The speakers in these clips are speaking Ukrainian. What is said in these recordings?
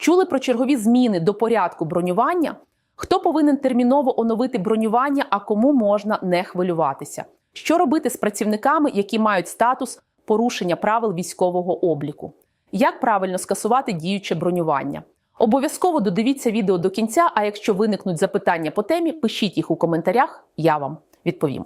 Чули про чергові зміни до порядку бронювання? Хто повинен терміново оновити бронювання, а кому можна не хвилюватися? Що робити з працівниками, які мають статус порушення правил військового обліку? Як правильно скасувати діюче бронювання? Обов'язково додивіться відео до кінця. А якщо виникнуть запитання по темі, пишіть їх у коментарях, я вам відповім.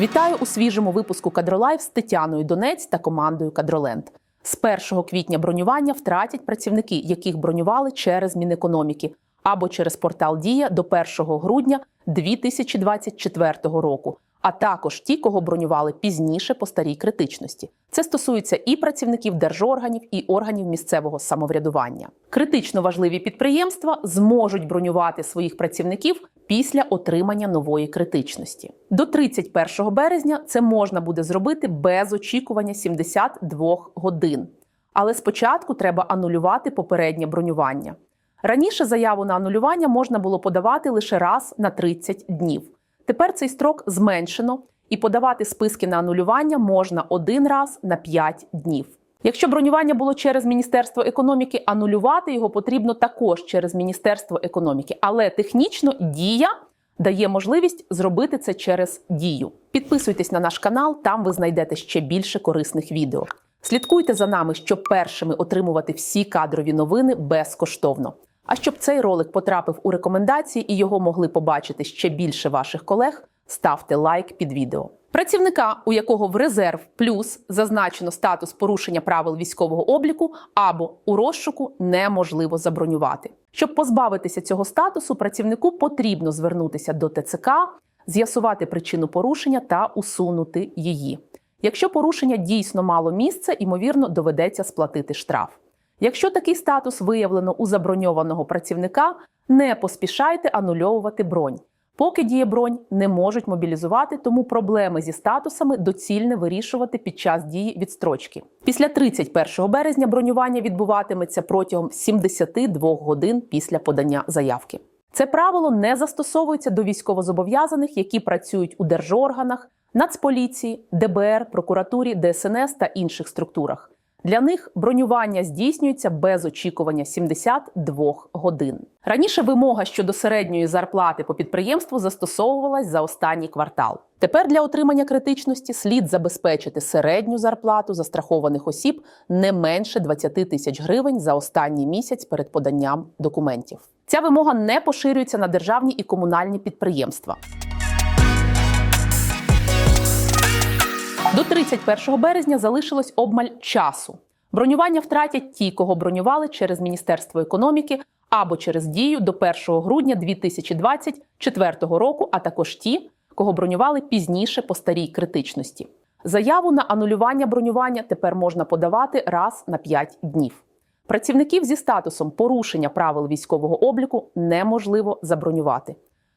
Вітаю у свіжому випуску Кадролайв з Тетяною Донець та командою Кадроленд. З 1 квітня бронювання втратять працівники, яких бронювали через Мінекономіки або через портал Дія до 1 грудня 2024 року, а також ті, кого бронювали пізніше по старій критичності. Це стосується і працівників держорганів, і органів місцевого самоврядування. Критично важливі підприємства зможуть бронювати своїх працівників після отримання нової критичності. До 31 березня це можна буде зробити без очікування 72 годин. Але спочатку треба анулювати попереднє бронювання. Раніше заяву на анулювання можна було подавати лише раз на 30 днів. Тепер цей строк зменшено, і подавати списки на анулювання можна один раз на 5 днів. Якщо бронювання було через Міністерство економіки, анулювати його потрібно також через Міністерство економіки. Але технічно дія дає можливість зробити це через дію. Підписуйтесь на наш канал, там ви знайдете ще більше корисних відео. Слідкуйте за нами, щоб першими отримувати всі кадрові новини безкоштовно. А щоб цей ролик потрапив у рекомендації і його могли побачити ще більше ваших колег, ставте лайк під відео. Працівника, у якого в резерв плюс зазначено статус порушення правил військового обліку або у розшуку неможливо забронювати. Щоб позбавитися цього статусу, працівнику потрібно звернутися до ТЦК, з'ясувати причину порушення та усунути її. Якщо порушення дійсно мало місце, ймовірно, доведеться сплатити штраф. Якщо такий статус виявлено у заброньованого працівника, не поспішайте анульовувати бронь. Поки діє бронь, не можуть мобілізувати, тому проблеми зі статусами доцільне вирішувати під час дії відстрочки. Після 31 березня бронювання відбуватиметься протягом 72 годин після подання заявки. Це правило не застосовується до військовозобов'язаних, які працюють у держорганах, Нацполіції, ДБР, прокуратурі, ДСНС та інших структурах. Для них бронювання здійснюється без очікування 72 годин. Раніше вимога щодо середньої зарплати по підприємству застосовувалась за останній квартал. Тепер для отримання критичності слід забезпечити середню зарплату застрахованих осіб не менше 20 тисяч гривень за останній місяць перед поданням документів. Ця вимога не поширюється на державні і комунальні підприємства. До 31 березня залишилось обмаль часу. Бронювання втратять ті, кого бронювали через Міністерство економіки або через дію до 1 грудня 2024 року, а також ті, кого бронювали пізніше по старій критичності. Заяву на анулювання бронювання тепер можна подавати раз на 5 днів. Працівників зі статусом порушення правил військового обліку неможливо забронювати.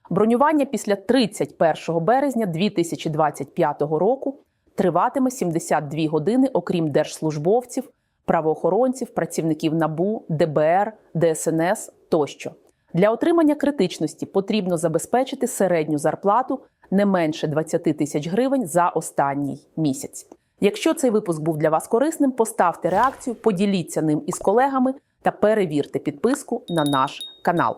Бронювання після 31 березня 2025 року триватиме 72 години, окрім держслужбовців, правоохоронців, працівників НАБУ, ДБР, ДСНС тощо. Для отримання критичності потрібно забезпечити середню зарплату не менше 20 тисяч гривень за останній місяць. Якщо цей випуск був для вас корисним, поставте реакцію, поділіться ним із колегами та перевірте підписку на наш канал.